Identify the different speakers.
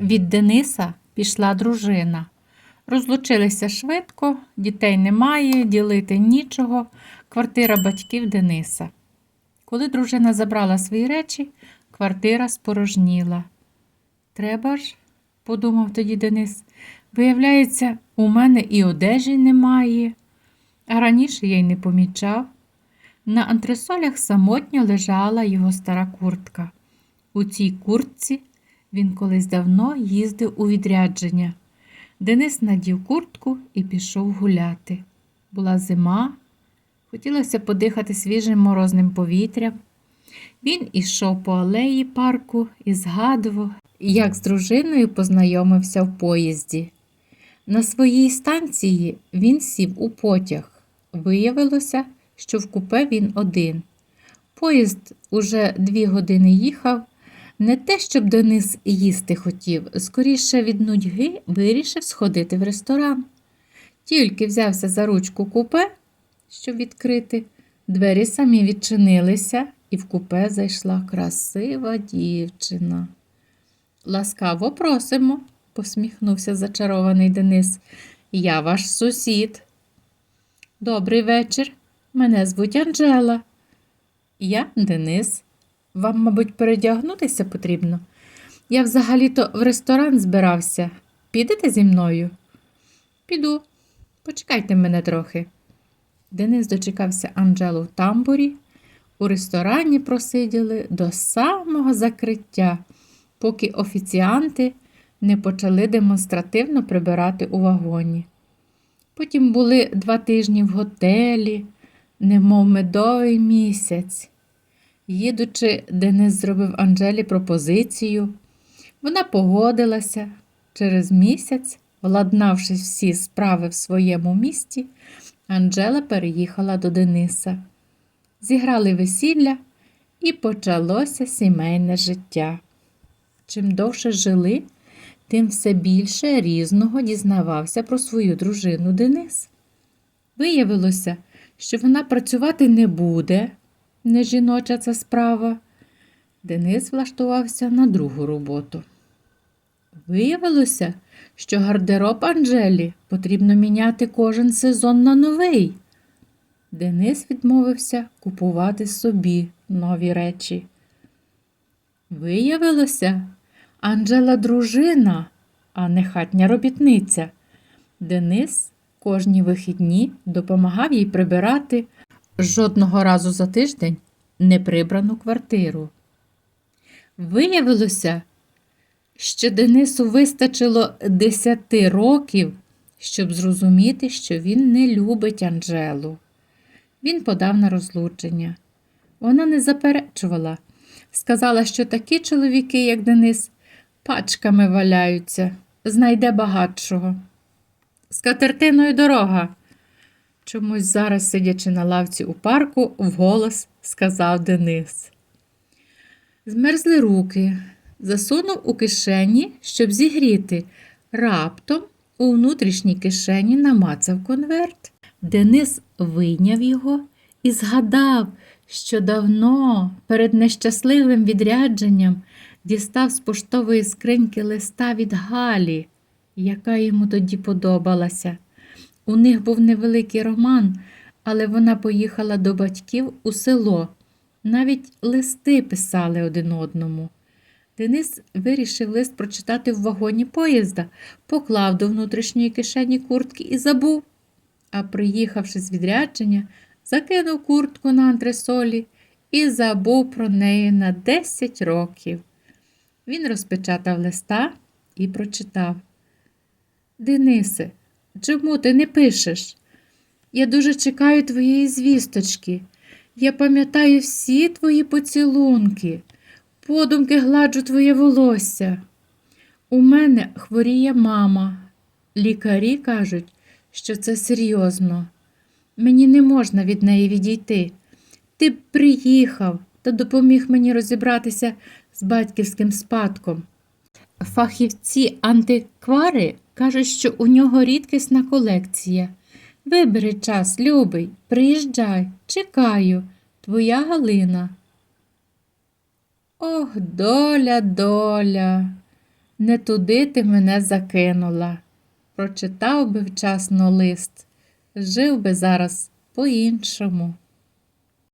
Speaker 1: Від Дениса пішла дружина. Розлучилися швидко, дітей немає, ділити нічого, квартира батьків Дениса. Коли дружина забрала свої речі, квартира спорожніла. Треба ж, подумав тоді Денис, виявляється, у мене і одежі немає, а раніше я й не помічав. На антресолях самотньо лежала його стара куртка. У цій куртці він колись давно їздив у відрядження. Денис надів куртку і пішов гуляти. Була зима, хотілося подихати свіжим морозним повітрям. Він ішов по алеї парку і згадував, як з дружиною познайомився в поїзді. На своїй станції він сів у потяг. Виявилося, що в купе він один. Поїзд уже дві години їхав. Не те, щоб Денис їсти хотів, скоріше від нудьги вирішив сходити в ресторан. Тільки взявся за ручку купе, щоб відкрити, двері самі відчинилися, і в купе зайшла красива дівчина. Ласкаво просимо, посміхнувся зачарований Денис. Я ваш сусід. Добрий вечір. Мене звуть Анжела. Я Денис. Вам, мабуть, передягнутися потрібно. Я взагалі-то в ресторан збирався. Підете зі мною? Піду. Почекайте мене трохи. Денис дочекався Анджелу в тамбурі. У ресторані просиділи до самого закриття, поки офіціанти не почали демонстративно прибирати у вагоні. Потім були два тижні в готелі, немов медовий місяць. Їдучи, Денис зробив Анжелі пропозицію. Вона погодилася. Через місяць, владнавши всі справи в своєму місті, Анжела переїхала до Дениса. Зіграли весілля і почалося сімейне життя. Чим довше жили, тим все більше різного дізнавався про свою дружину Денис. Виявилося, що вона працювати не буде, не жіноча ця справа. Денис влаштувався на другу роботу. Виявилося, що гардероб Анжелі потрібно міняти кожен сезон на новий. Денис відмовився купувати собі нові речі. Виявилося, Анжела дружина, а не хатня робітниця. Денис кожні вихідні допомагав їй прибирати жодного разу за тиждень неприбрану квартиру. Виявилося, що Денису вистачило десяти років, щоб зрозуміти, що він не любить Анжелу. Він подав на розлучення. Вона не заперечувала, сказала, що такі чоловіки, як Денис, пачками валяються, знайде багатшого. З катертиною дорога. Чомусь зараз, сидячи на лавці у парку, вголос сказав Денис. Змерзли руки, засунув у кишені, щоб зігріти. Раптом у внутрішній кишені намацав конверт. Денис вийняв його і згадав, що давно перед нещасливим відрядженням дістав з поштової скриньки листа від Галі, яка йому тоді подобалася. У них був невеликий роман, але вона поїхала до батьків у село. Навіть листи писали один одному. Денис вирішив лист прочитати в вагоні поїзда, поклав до внутрішньої кишені куртки і забув. А приїхавши з відрядження, закинув куртку на антресолі і забув про неї на 10 років. Він розпечатав листа і прочитав. Денисе, чому ти не пишеш? Я дуже чекаю твоєї звісточки. Я пам'ятаю всі твої поцілунки, подумки гладжу твоє волосся. У мене хворіє мама. Лікарі кажуть, що це серйозно. Мені не можна від неї відійти. Ти б приїхав та допоміг мені розібратися з батьківським спадком. Фахівці антиквари кажуть, що у нього рідкісна колекція. Вибери час, любий, приїжджай, чекаю, твоя Галина. Ох, доля, доля. Не туди ти мене закинула. Прочитав би вчасно лист, жив би зараз по-іншому.